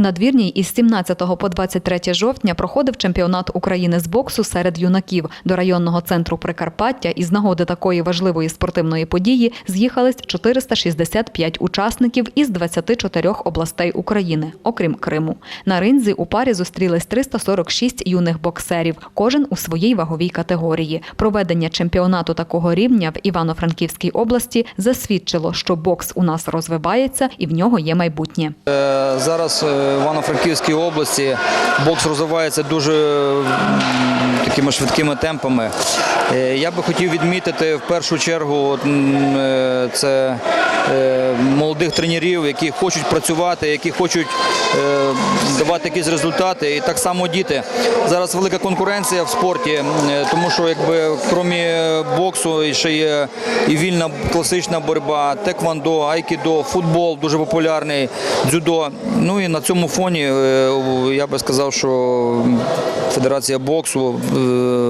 У надвірній із 17 по 23 жовтня проходив чемпіонат України з боксу серед юнаків. До районного центру Прикарпаття із нагоди такої важливої спортивної події з'їхались 465 учасників із 24 областей України, окрім Криму. На ринзі у парі зустрілись 346 юних боксерів, кожен у своїй ваговій категорії. Проведення чемпіонату такого рівня в Івано-Франківській області засвідчило, що бокс у нас розвивається і в нього є майбутнє. Е, Зараз е, Івано-Франківській області бокс розвивається дуже такими швидкими темпами. Е, Я би хотів відмітити в першу чергу е, це е, молодих тренерів, які хочуть працювати, які хочуть давати якісь результати. І так само діти. Зараз велика конкуренція в спорті, тому що якби крім боксу ще є і вільна класична боротьба, теквондо, айкідо, футбол дуже популярний, дзюдо. Ну і на цьому фоні я би сказав, що Федерація боксу,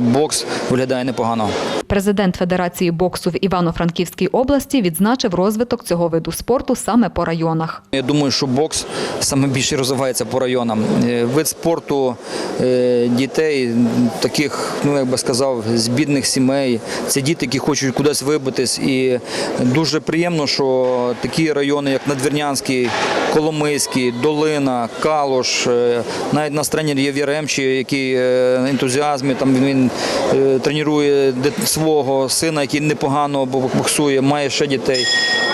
бокс виглядає непогано. погано. Президент Федерації боксу в Івано-Франківській області відзначив розвиток цього виду спорту саме по районах. Я думаю, що бокс саме більше розвивається по районам. Е, Вид спорту е, дітей, таких, ну як би сказав, з бідних сімей. Це діти, які хочуть кудись вибитись. І дуже приємно, що такі райони, як Надвірнянський, Коломийський, Долина, Калош, е, навіть наш тренер є в який на ентузіазмі там він, тренує дит- свого сина, який непогано бо- боксує, має ще дітей.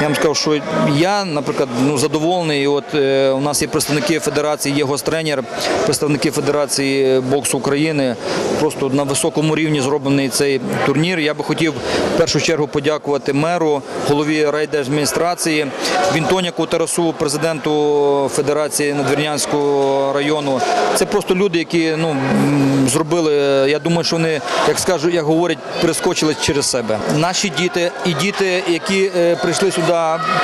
Я вам скажу, що я, наприклад, ну задоволений. От е, у нас є представники федерації, є гостренер, представники Федерації боксу України. Просто на високому рівні зроблений цей турнір. Я би хотів в першу чергу подякувати меру, голові райдержадміністрації, Вінтоняку Тарасу, президенту Федерації Надвірнянського району. Це просто люди, які ну зробили. Я думаю, що вони, як скажу, як говорять, перескочили через себе. Наші діти і діти, які е, прийшли сюди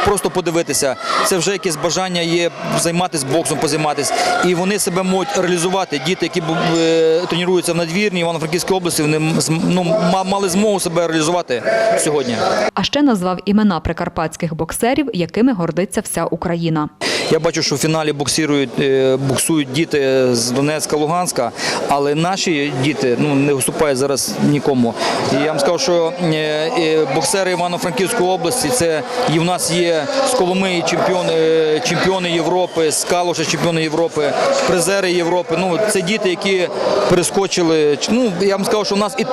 просто подивитися, це вже якесь бажання є займатися боксом, позайматися. І вони себе можуть реалізувати. Діти, які е, тренуються в надвірні Івано-Франківській області, вони ну, ма- мали змогу себе реалізувати сьогодні. А ще назвав імена прикарпатських боксерів, якими гордиться вся Україна. Я бачу, що в фіналі боксують, е, боксують діти з Донецька, Луганська, але наші діти ну, не виступають зараз нікому. І я вам скажу, що е, боксери Івано-Франківської області це і в нас є з Коломиї чемпіони, чемпіони Європи, з Калуша чемпіони Європи, призери Європи. Ну, це діти, які перескочили. Ну, я вам скажу, що в нас і,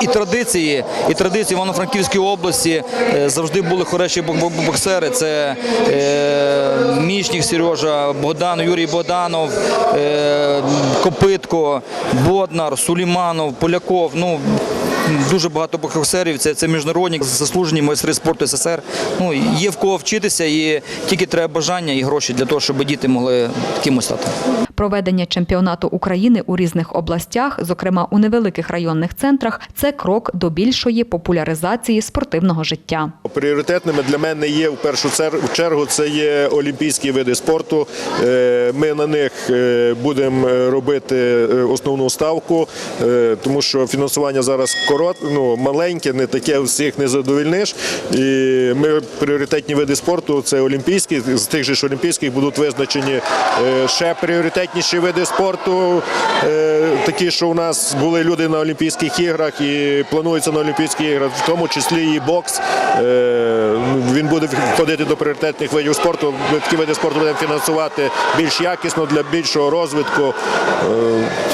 і традиції, і традиції Івано-Франківської області е, завжди були хороші бок- бок- боксери. Це е, Мічник Сережа, Богдан, Юрій Богданов, е, Копитко, Боднар, Суліманов, Поляков. Ну, Дуже багато боксерів, це, це міжнародні заслужені майстри спорту СССР. Ну, є в кого вчитися, і тільки треба бажання і гроші для того, щоб діти могли кимось стати. Проведення чемпіонату України у різних областях, зокрема у невеликих районних центрах, це крок до більшої популяризації спортивного життя. Пріоритетними для мене є в першу чергу це є олімпійські види спорту. Е, Ми на них е, будемо робити е, основну ставку, тому що фінансування зараз корот, ну, маленьке, не таке всіх не задовільниш. І ми пріоритетні види спорту це олімпійські. З тих же ж олімпійських будуть визначені ще пріоритетніші види спорту, е, такі, що у нас були люди на Олімпійських іграх і планується на Олімпійські іграх, в тому числі і бокс. Е, Він буде входити до пріоритетних видів спорту. Ми такі види спорту будемо фінансувати більш якісно для більшого розвитку, е,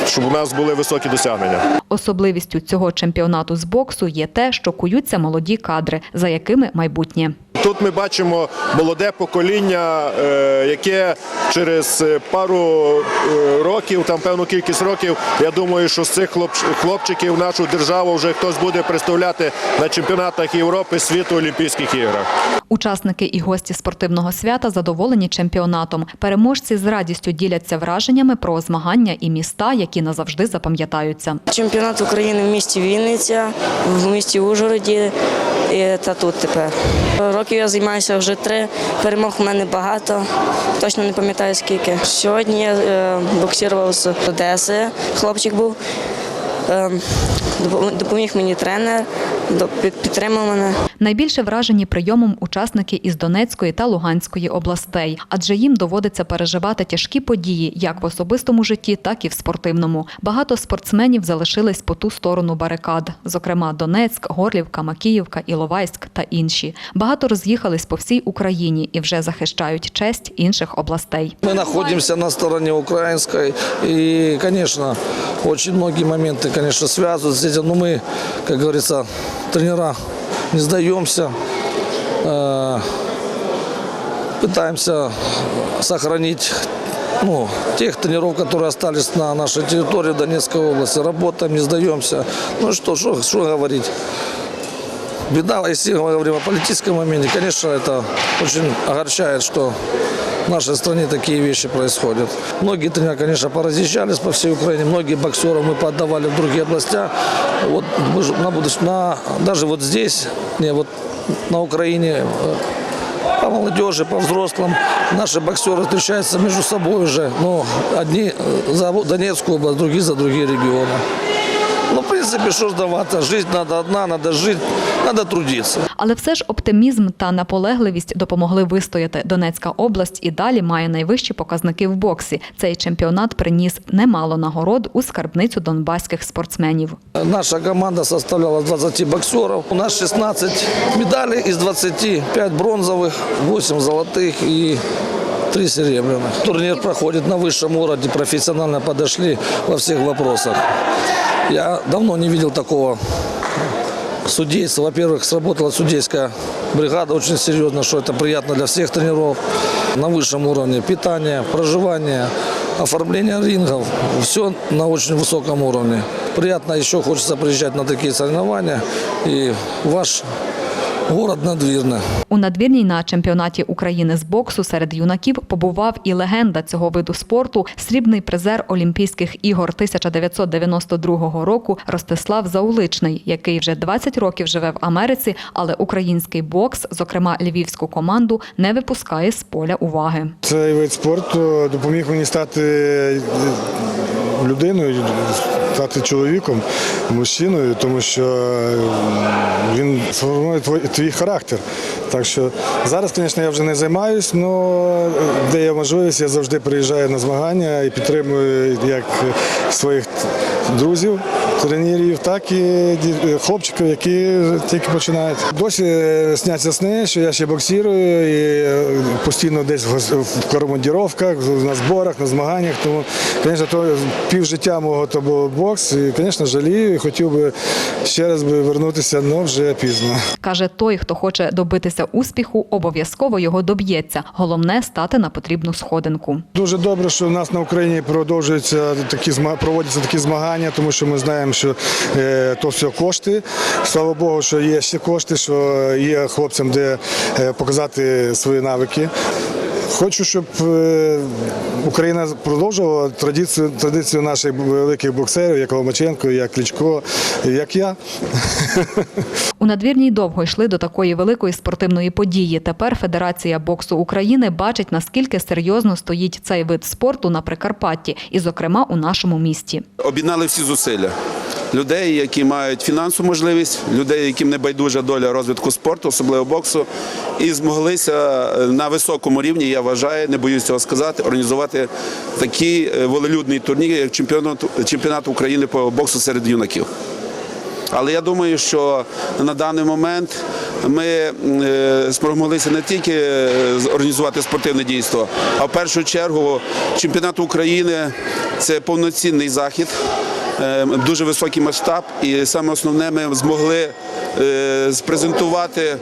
щоб у нас були високі досягнення. Особливістю цього чемпіонату з боксу є те, що куються молоді кадри, за якими майбутнє. Тут ми бачимо молоде покоління, е, яке через е, пару е, років, там певну кількість років, я думаю, що з цих хлопч- хлопчиків нашу державу вже хтось буде представляти на чемпіонатах Європи, світу, Олімпійських іграх. Учасники і гості спортивного свята задоволені чемпіонатом. Переможці з радістю діляться враженнями про змагання і міста, які назавжди запам'ятаються. Чемпіонат України в місті Вінниця, в місті Ужгороді та тут тепер. Років я займаюся вже три, перемог в мене багато, точно не пам'ятаю скільки. Сьогодні я е, боксував з Одеси, хлопчик був. Е, допоміг мені тренер до- під- підтримав мене. Найбільше вражені прийомом учасники із Донецької та Луганської областей, адже їм доводиться переживати тяжкі події як в особистому житті, так і в спортивному. Багато спортсменів залишились по ту сторону барикад, зокрема Донецьк, Горлівка, Макіївка, Іловайськ та інші. Багато роз'їхались по всій Україні і вже захищають честь інших областей. Мы находимся на стороне украинской, и, конечно, очень многие моменты, конечно, связывают с этим, но мы, как говорится, Тренера не сдаемся, э, пытаемся сохранить ну, тех тренеров, которые остались на нашей территории Донецкой области, работаем, не сдаемся. Ну что, что, что говорить? Беда, если мы говорим о политическом моменте, конечно, это очень огорчает, что в нашей стране такие вещи происходят. Многие тренеры, конечно, поразъезжались по всей Украине, многие боксеров мы поотдавали в другие областя. Вот мы же на будущее, на, даже вот здесь, не, вот на Украине, э, по молодежи, по взрослым. Наши боксеры встречаются между собой уже. Ну, одни э, за Донецкую область, другие за другие регионы. Ну, в принципе, что сдаваться? Жизнь надо одна, надо жить, надо трудиться. Але все ж оптимізм та наполегливість допомогли вистояти. Донецька область і далі має найвищі показники в боксі. Цей чемпіонат приніс немало нагород у скарбницю донбаських спортсменів. Наша команда составляла 20 боксеров. У нас 16 медалей из 20, 5 бронзовых, 8 золотых и 3 серебряных. Турнир проходит на высшем уровне, профессионально подошли во всех вопросах. Я давно не видел такого судейства. Во-первых, сработала судейская бригада очень серьезно, что это приятно для всех тренеров. На высшем уровне питание, проживание, оформление рингов. Все на очень высоком уровне. Приятно еще хочется приезжать на такие соревнования. И ваш город надвірне. У надвірній на чемпіонаті України з боксу серед юнаків побував і легенда цього виду спорту, срібний призер Олімпійських ігор 1992 року Ростислав Зауличний, який вже 20 років живе в Америці, але український бокс, зокрема львівську команду, не випускає з поля уваги. Цей вид спорту допоміг мені стати людиною, стати чоловіком, мужчиною, тому що він сформує твій, твій характер. Так що зараз, звісно, я вже не займаюсь, але де є можливість, я завжди приїжджаю на змагання і підтримую як своїх друзів, тренерів, так і хлопчиків, які тільки починають. Досі е, сняться сни, що я ще боксірую і е, постійно десь в командіровках, на зборах, на змаганнях. Тому, звісно, то пів життя мого то був бокс. І, звісно, жалію і хотів би ще раз би вернутися, але вже пізно. Каже, той, хто хоче добитися успіху, обов'язково його доб'ється. Головне стати на потрібну сходинку. Дуже добре, що в нас на Україні продовжуються такі проводяться такі змагання, тому що ми знаємо, що е, то все кошти. Слава Богу, що є ще кошти, що є хлопцям де е, показати свої навики. Хочу, щоб е, Україна продовжувала традицію, традицію наших великих боксерів, як Ломаченко, як Кличко, як я. У надвірній довго йшли до такої великої спортивної події. Тепер Федерація боксу України бачить, наскільки серйозно стоїть цей вид спорту на Прикарпатті, і, зокрема, у нашому місті. об'єднали всі зусилля. Людей, які мають фінансову можливість, людей, яким не байдужа доля розвитку спорту, особливо боксу, і змоглися е, на високому рівні, я вважаю, не боюсь цього сказати, організувати такий е, волелюдний турнір, як чемпіонат, чемпіонат України по боксу серед юнаків. Але я думаю, що на даний момент ми е, спромоглися не тільки організувати спортивне дійство, а в першу чергу чемпіонат України це повноцінний захід, дуже високий масштаб, і саме основне, ми змогли е, спрезентувати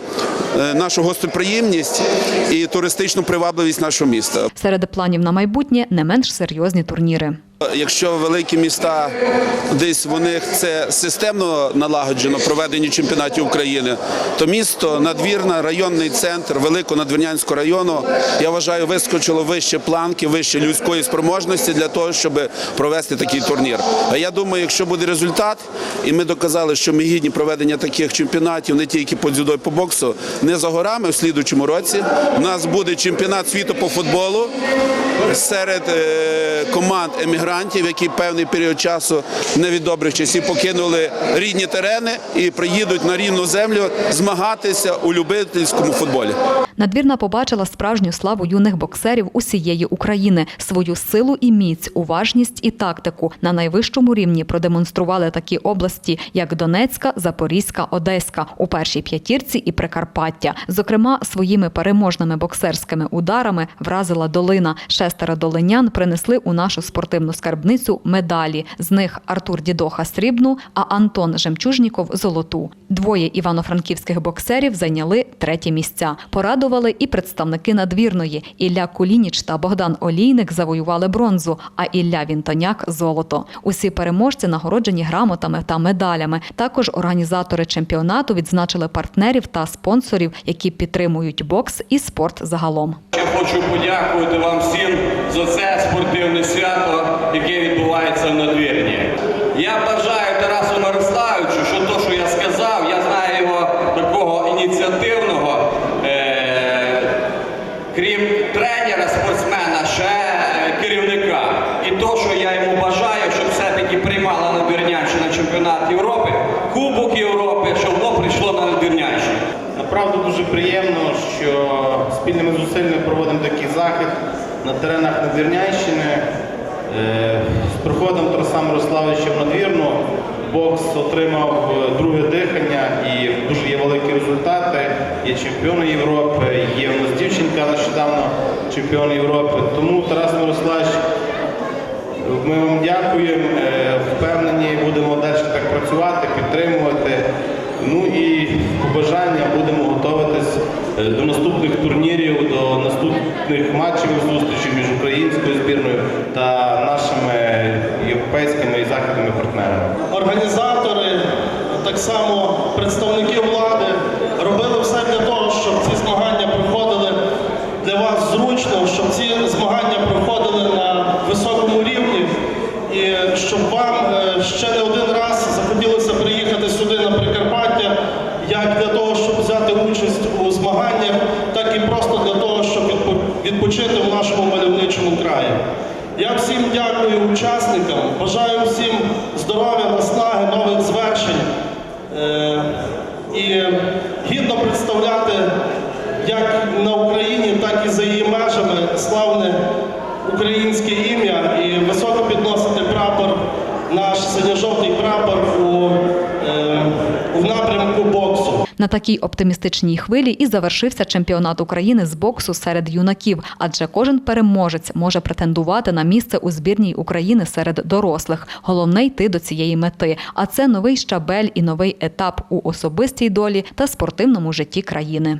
е, нашу гостеприємність і туристичну привабливість нашого міста. Серед планів на майбутнє не менш серйозні турніри. Якщо великі міста десь в них це системно налагоджено проведення чемпіонатів України, то місто надвірна, районний центр Великонадвірнянського району, я вважаю, вискочило вище планки, вище людської спроможності для того, щоб провести такий турнір. А я думаю, якщо буде результат, і ми доказали, що ми гідні проведення таких чемпіонатів не тільки по дзюдо, і по боксу, не за горами в слідучому році. У нас буде чемпіонат світу по футболу серед е, команд емігрантів іммігрантів, які певний період часу не від добрих часів покинули рідні терени і приїдуть на рівну землю змагатися у любительському футболі. Надвірна побачила справжню славу юних боксерів усієї України, свою силу і міць, уважність і тактику на найвищому рівні продемонстрували такі області, як Донецька, Запорізька, Одеська у першій п'ятірці і Прикарпаття. Зокрема, своїми переможними боксерськими ударами вразила долина. Шестеро долинян принесли у нашу спортивну скарбницю медалі. З них Артур Дідоха срібну, а Антон Жемчужніков золоту. Двоє івано-франківських боксерів зайняли треті місця. Порадували і представники надвірної. Ілля Кулініч та Богдан Олійник завоювали бронзу, а Ілля Вінтоняк золото. Усі переможці нагороджені грамотами та медалями. Також організатори чемпіонату відзначили партнерів та спонсорів, які підтримують бокс і спорт загалом. Я хочу подякувати вам всім за це спортивне свято, яке відбувається в надвірні. Я бажаю Тарасу Мирославовичу, що то, що я сказав, я знаю його такого ініціативного, е- крім тренера, спортсмена, ще е, керівника. І то, що я йому бажаю, щоб все-таки приймала Надвірнянщина чемпіонат Європи, Кубок Європи, щоб воно прийшло на Надвірнянщину. Направду дуже приємно, що спільними зусиллями проводимо такий захід на теренах Надвірнянщини. Е, З приходом Тараса Мирославовича в надвірну бокс отримав е, друге дихання і дуже є великі результати. Є чемпіони Європи, є у нас дівчинка нещодавно чемпіон Європи. Тому Тарас Мирославович ми вам дякуємо, е, впевнені, будемо далі так працювати, підтримувати. Ну і побажання будемо готуватись е, до наступних турнірів, до наступних матчів зустрічей між українською збірною та нашими європейськими і західними партнерами. організатори, так само представники влади робили все для того, щоб ці змагання проходили для вас зручно, щоб ці змагання проходили на високому рівні, і щоб вам е, ще не один раз захотілося приїхати сюди на Прикарпаття, як для того, щоб взяти участь у змаганнях, так і просто для того, щоб відпо- відпочити в нашому мальовничому краї. Я всім дякую учасникам, бажаю всім здоров'я, наснаги, нових звершень е, і гідно представляти як на Україні, так і за її межами славне українське ім'я і високо підносити прапор, наш синьо-жовтий прапор у, е, в напрямку боксу. На такій оптимістичній хвилі і завершився чемпіонат України з боксу серед юнаків, адже кожен переможець може претендувати на місце у збірній України серед дорослих. Головне йти до цієї мети. А це новий щабель і новий етап у особистій долі та спортивному житті країни.